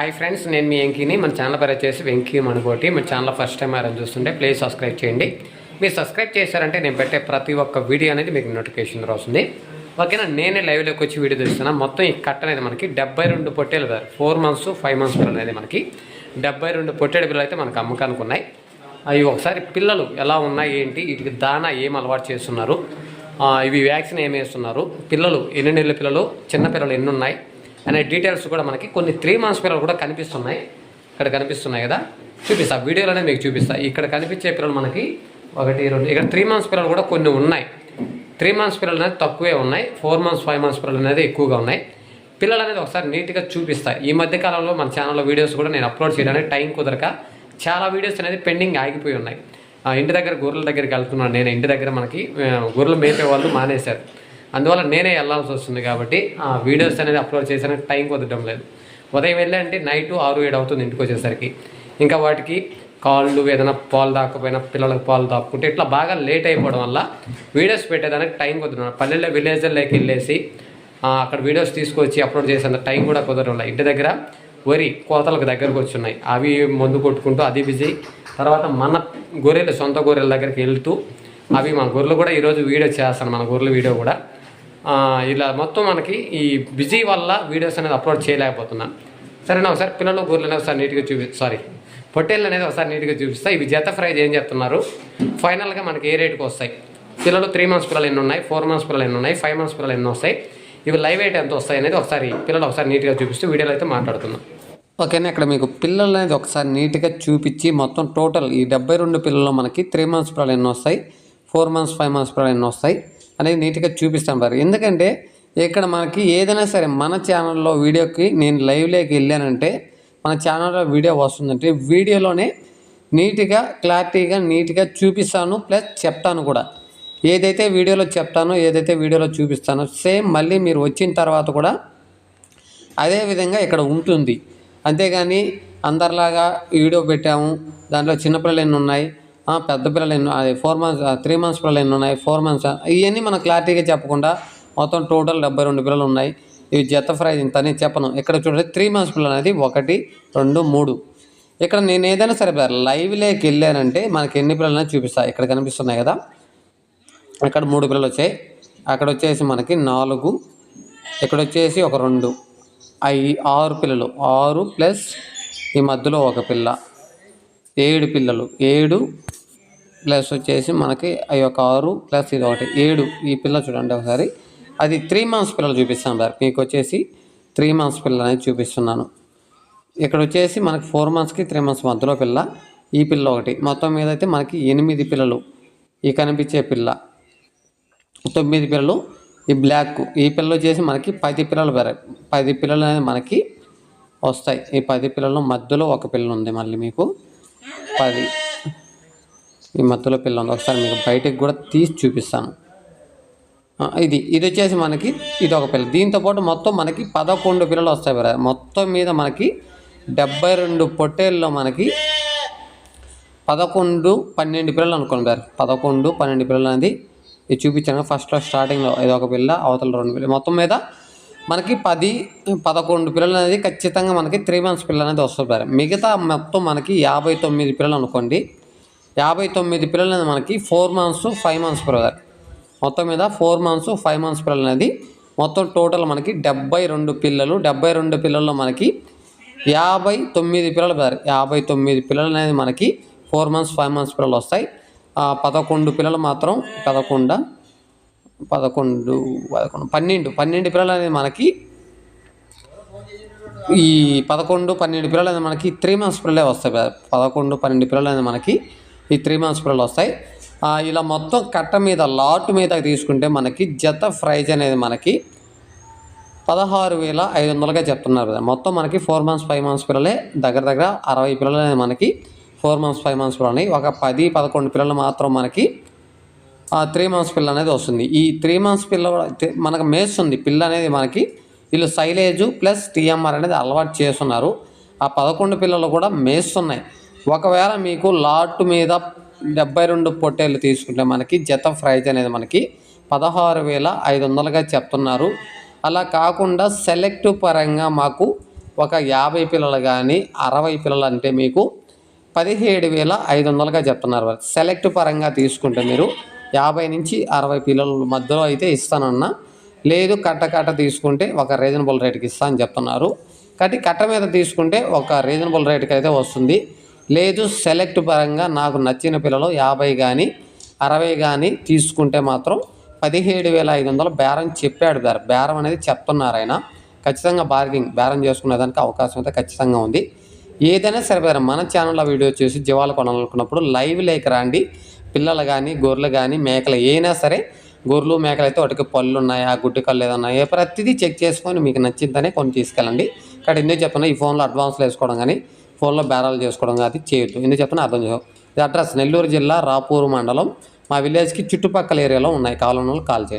Hi friends నేను మీ వెంకీని. మన channel పేరు వచ్చేసి వెంకీ మనకోటి మన ఛానల్ ఫస్ట్ టైం ఎవరైనా చూస్తుంటే ప్లీజ్ సబ్స్క్రైబ్ చేయండి. మీరు సబ్స్క్రైబ్ చేశారంటే నేను పెట్టే ప్రతి ఒక్క వీడియో అనేది మీకు నోటిఫికేషన్ వస్తుంది ఓకేనా? నేనే లైవ్లోకి వచ్చి వీడియో తీస్తున్నా. మొత్తం ఈ కట్ట అనేది మనకి డెబ్బై రెండు పొట్టేలు ఫోర్ మంత్స్ ఫైవ్ మంత్స్ పిల్లలు అనేది మనకి డెబ్బై రెండు పొట్టేడు పిల్లలు అయితే మనకు అమ్మకానికి ఉన్నాయి. అవి ఒకసారి పిల్లలు ఎలా ఉన్నాయి ఏంటి వీటికి దానా ఏం అలవాటు చేస్తున్నారు? ఇవి వ్యాక్సిన్ ఏం వేస్తున్నారు? పిల్లలు ఎన్ని నెలల పిల్లలు? చిన్న పిల్లలు ఎన్ని ఉన్నాయి? అనే డీటెయిల్స్ కూడా మనకి కొన్ని త్రీ మంత్స్ పిల్లలు కూడా కనిపిస్తున్నాయి. ఇక్కడ కనిపిస్తున్నాయి కదా? చూపిస్తా. వీడియోలోనే మీకు చూపిస్తా. ఇక్కడ కనిపించే పిల్లలు మనకి ఒకటి రెండు ఇక్కడ త్రీ మంత్స్ పిల్లలు కూడా కొన్ని ఉన్నాయి. త్రీ మంత్స్ పిల్లలు అనేది తక్కువే ఉన్నాయి. ఫోర్ మంత్స్ ఫైవ్ మంత్స్ పిల్లలు అనేది ఎక్కువగా ఉన్నాయి. పిల్లలు అనేది ఒకసారి నీట్గా చూపిస్తా. ఈ మధ్య కాలంలో మన ఛానల్లో వీడియోస్ కూడా నేను అప్లోడ్ చేయడానికి టైం కుదరక చాలా వీడియోస్ అనేది పెండింగ్ ఆగిపోయి ఉన్నాయి. ఆ, ఇంటి దగ్గర గొర్రెల దగ్గరికి వెళ్తున్నాను. నేను ఇంటి దగ్గర మనకి గొర్రెలు మేపే వాళ్ళు మానేశారు. అందువల్ల నేనే వెళ్ళాల్సి వస్తుంది కాబట్టి ఆ వీడియోస్ అనేది అప్లోడ్ చేసానికి టైం కుదరడం లేదు. ఉదయం వెళ్ళి అంటే నైట్ ఆరు ఏడు అవుతుంది ఇంటికి వచ్చేసరికి. ఇంకా వాటికి కాళ్ళు ఏదైనా పాలు దాకపోయినా పిల్లలకు పాలు దాక్కుంటే ఇట్లా బాగా లేట్ అయిపోవడం వల్ల వీడియోస్ పెట్టేదానికి టైం కుదరడం పల్లెల్లో విలేజ్లోకి వెళ్ళేసి అక్కడ వీడియోస్ తీసుకొచ్చి అప్లోడ్ చేసేంత టైం కూడా కుదరడం లేదు. ఇంటి దగ్గర వరి కోతలకు దగ్గరకు వచ్చున్నాయి అవి మందు కొట్టుకుంటూ అది బిజీ. తర్వాత మన గొర్రెలు సొంత గొర్రెల దగ్గరికి వెళ్తూ అవి మన గొర్రెలు కూడా ఈరోజు వీడియో చేస్తాను మన గొర్రెల వీడియో కూడా. ఇలా మొత్తం మనకి ఈ బిజీ వల్ల వీడియోస్ అనేది అప్లోడ్ చేయలేకపోతున్నాను. సరేనా ఒకసారి పిల్లలు గొర్రెలు అనేది ఒకసారి నీట్గా చూపి సారీ పొట్టేళ్ళు అనేది ఒకసారి నీట్గా చూపిస్తా. ఇవి జత ఫ్రైజ్ ఏం చెప్తున్నారు ఫైనల్గా మనకి ఏ రేటుకి వస్తాయి? పిల్లలు త్రీ మంత్స్ పిల్లలు ఎన్ని ఉన్నాయి? ఫోర్ మంత్స్ పిల్లలు ఎన్ని ఉన్నాయి? ఫైవ్ మంత్స్ పిల్లలు ఎన్ని వస్తాయి? ఇవి లైవ్ ఎయిట్ ఎంత వస్తాయి అనేది ఒకసారి పిల్లలు ఒకసారి నీట్గా చూపిస్తూ వీడియోలో అయితే మాట్లాడుతున్నాం ఓకేనా ఇక్కడ మీకు పిల్లలు అనేది ఒకసారి నీట్గా చూపించి మొత్తం టోటల్ ఈ డెబ్బై రెండు పిల్లల్లో మనకి త్రీ మంత్స్ పిల్లలు ఎన్ని వస్తాయి? ఫోర్ మంత్స్ ఫైవ్ మంత్స్ పిల్లలు ఎన్ని వస్తాయి? అనేది నీట్గా చూపిస్తాను బారు ఎందుకంటే ఇక్కడ మనకి ఏదైనా సరే మన ఛానల్లో వీడియోకి నేను లైవ్లోకి వెళ్ళానంటే మన ఛానల్లో వీడియో వస్తుందంటే వీడియోలోనే నీట్గా క్లారిటీగా నీట్గా చూపిస్తాను ప్లస్ చెప్తాను కూడా. ఏదైతే వీడియోలో చెప్తానో ఏదైతే వీడియోలో చూపిస్తానో సేమ్ మళ్ళీ మీరు వచ్చిన తర్వాత కూడా అదే విధంగా ఇక్కడ ఉంటుంది. అంతేగాని అందరిలాగా వీడియో పెట్టాము దాంట్లో చిన్నపిల్లలు ఎన్ని ఉన్నాయి పెద్ద పిల్లలు ఎన్ని అది ఫోర్ మంత్స్ త్రీ మంత్స్ పిల్లలు ఎన్ని ఉన్నాయి? ఫోర్ మంత్స్ ఇవన్నీ మనం క్లారిటీగా చెప్పకుండా మొత్తం టోటల్ డెబ్బై రెండు పిల్లలు ఉన్నాయి. ఇవి జత ఫ్రై ఇంత అని చెప్పను. ఇక్కడ చూడండి త్రీ మంత్స్ పిల్లలు అనేది ఒకటి రెండు మూడు. ఇక్కడ నేను ఏదైనా సరే లైవ్లోకి వెళ్ళానంటే మనకి ఎన్ని పిల్లలు చూపిస్తాను ఇక్కడ కనిపిస్తున్నాయి కదా. ఇక్కడ మూడు పిల్లలు వచ్చాయి. అక్కడ వచ్చేసి మనకి నాలుగు. ఇక్కడ వచ్చేసి ఒక రెండు. ఐ ఆరు పిల్లలు. ఆరు ప్లస్ ఈ మధ్యలో ఒక పిల్ల. ఏడు పిల్లలు. ఏడు ప్లస్ వచ్చేసి మనకి అవి ఒక ఆరు ప్లస్ ఇది ఒకటి. ఏడు ఈ పిల్ల చూడండి ఒకసారి. అది త్రీ మంత్స్ పిల్లలు చూపిస్తాను సార్. మీకు వచ్చేసి త్రీ మంత్స్ పిల్లలు అనేది చూపిస్తున్నాను. ఇక్కడ వచ్చేసి మనకి ఫోర్ మంత్స్కి త్రీ మంత్స్ మధ్యలో పిల్ల. ఈ పిల్ల ఒకటి. మొత్తం మీద అయితే మనకి ఎనిమిది పిల్లలు ఈ కనిపించే పిల్ల. తొమ్మిది పిల్లలు ఈ బ్లాక్ ఈ పిల్లలు వచ్చేసి మనకి పది పిల్లలు పెర పది పిల్లలు అనేది మనకి వస్తాయి. ఈ పది పిల్లల మధ్యలో ఒక పిల్ల ఉంది మళ్ళీ మీకు. పది ఈ మధ్యలో పిల్ల ఉంది ఒకసారి మీకు బయటకు కూడా తీసి చూపిస్తాను. ఇది ఇది వచ్చేసి మనకి ఇది ఒక పిల్ల. దీంతో పాటు మొత్తం మనకి పదకొండు పిల్లలు వస్తాయి బ్రదర్. మొత్తం మీద మనకి డెబ్బై రెండు పొట్టేల్లో మనకి పదకొండు పన్నెండు పిల్లలు అనుకోండి బ్రదర్. పదకొండు పన్నెండు పిల్లలు అనేది ఇది చూపించాను. ఫస్ట్లో స్టార్టింగ్లో ఇది ఒక పిల్ల అవతల రెండు పిల్లలు మొత్తం మీద మనకి పది పదకొండు పిల్లలు అనేది ఖచ్చితంగా మనకి త్రీ మంత్స్ పిల్లలు అనేది వస్తుంది మిగతా మొత్తం మనకి యాభై తొమ్మిది పిల్లలు అనుకోండి. యాభై తొమ్మిది పిల్లలు అనేది మనకి ఫోర్ మంత్స్ ఫైవ్ మంత్స్ పిల్లలు మొత్తం మీద ఫోర్ మంత్స్ ఫైవ్ మంత్స్ పిల్లలు అనేది మొత్తం టోటల్ మనకి డెబ్బై రెండు పిల్లలు డెబ్బై రెండు పిల్లల్లో మనకి యాభై తొమ్మిది పిల్లలు బ్రదర్. యాభై తొమ్మిది పిల్లలు అనేది మనకి ఫోర్ మంత్స్ ఫైవ్ మంత్స్ పిల్లలు వస్తాయి. ఆ, పదకొండు పిల్లలు మాత్రం పదకొండ పదకొండు పదకొండు పన్నెండు పన్నెండు పిల్లలు అనేది మనకి ఈ పదకొండు పన్నెండు పిల్లలు అనేది మనకి త్రీ మంత్స్ పిల్లలే వస్తాయి. పదకొండు పన్నెండు పిల్లలు అనేది మనకి ఈ త్రీ మంత్స్ పిల్లలు వస్తాయి. ఇలా మొత్తం కట్ట మీద లాట్ మీద తీసుకుంటే మనకి జత ప్రైజ్ అనేది మనకి పదహారు వేల ఐదు వందలుగా చెప్తున్నారు మొత్తం మనకి ఫోర్ మంత్స్ ఫైవ్ మంత్స్ పిల్లలే. దగ్గర దగ్గర అరవై పిల్లలు అనేది మనకి ఫోర్ మంత్స్ ఫైవ్ మంత్స్ పిల్లలని ఒక పది పదకొండు పిల్లలు మాత్రం మనకి త్రీ మంత్స్ పిల్ల అనేది వస్తుంది. ఈ త్రీ మంత్స్ పిల్ల కూడా మనకు మేస్తుంది పిల్ల అనేది మనకి వీళ్ళు సైలేజు ప్లస్ టీఎంఆర్ అనేది అలవాటు చేస్తున్నారు. ఆ పదకొండు పిల్లలు కూడా మేస్తున్నాయి ఒకవేళ మీకు లాట్ మీద డెబ్బై రెండు పొట్టేలు తీసుకుంటే మనకి జత ప్రైజ్ అనేది మనకి పదహారు వేల ఐదు వందలుగా చెప్తున్నారు. అలా కాకుండా సెలెక్ట్ పరంగా మాకు ఒక యాభై పిల్లలు కానీ అరవై పిల్లలు అంటే మీకు పదిహేడు వేల ఐదు వందలుగా చెప్తున్నారు. సెలెక్ట్ పరంగా తీసుకుంటే మీరు యాభై నుంచి అరవై పిల్లల మధ్యలో అయితే ఇస్తానన్నా. లేదు కట్ట కట్ట తీసుకుంటే ఒక రీజనబుల్ రేట్కి ఇస్తా అని చెప్తున్నారు. కాబట్టి కట్ట మీద తీసుకుంటే ఒక రీజనబుల్ రేట్కి అయితే వస్తుంది. లేదు సెలెక్ట్ పరంగా నాకు నచ్చిన పిల్లలు యాభై కానీ అరవై కానీ తీసుకుంటే మాత్రం పదిహేడు వేల ఐదు వందలు బేరం చెప్పాడు బేరం బేరం అనేది చెప్తున్నారు ఆయన. ఖచ్చితంగా బార్గింగ్ బేరం చేసుకునేదానికి అవకాశం అయితే ఖచ్చితంగా ఉంది. ఏదైనా సరే మన ఛానల్లో వీడియో చేసి జీవాలు కొనాలనుకున్నప్పుడు లైవ్ లేక రండి. పిల్లలు కానీ గొర్రెలు కానీ మేకలు అయినా సరే గొర్రెలు మేకలు అయితే వాటికి పళ్ళు ఉన్నాయా గుడ్డి కళ్ళు ఏదన్నా ఏ ప్రతిదీ చెక్ చేసుకొని మీకు నచ్చిందనే కొన్ని తీసుకెళ్ళండి. ఇక్కడ ఎందుకు చెప్పినా ఈ ఫోన్లో అడ్వాన్స్లు వేసుకోవడం కానీ ఫోన్లో బేరాలు చేసుకోవడం కానీ చేయొద్దు. ఎందుకు చెప్తున్నా అర్థం చేసుకో. ఇది అడ్రస్ నెల్లూరు జిల్లా రాపూరు మండలం. మా విలేజ్కి చుట్టుపక్కల ఏరియాలో ఉన్నాయి. కావాలన్న కాల్ చేయండి.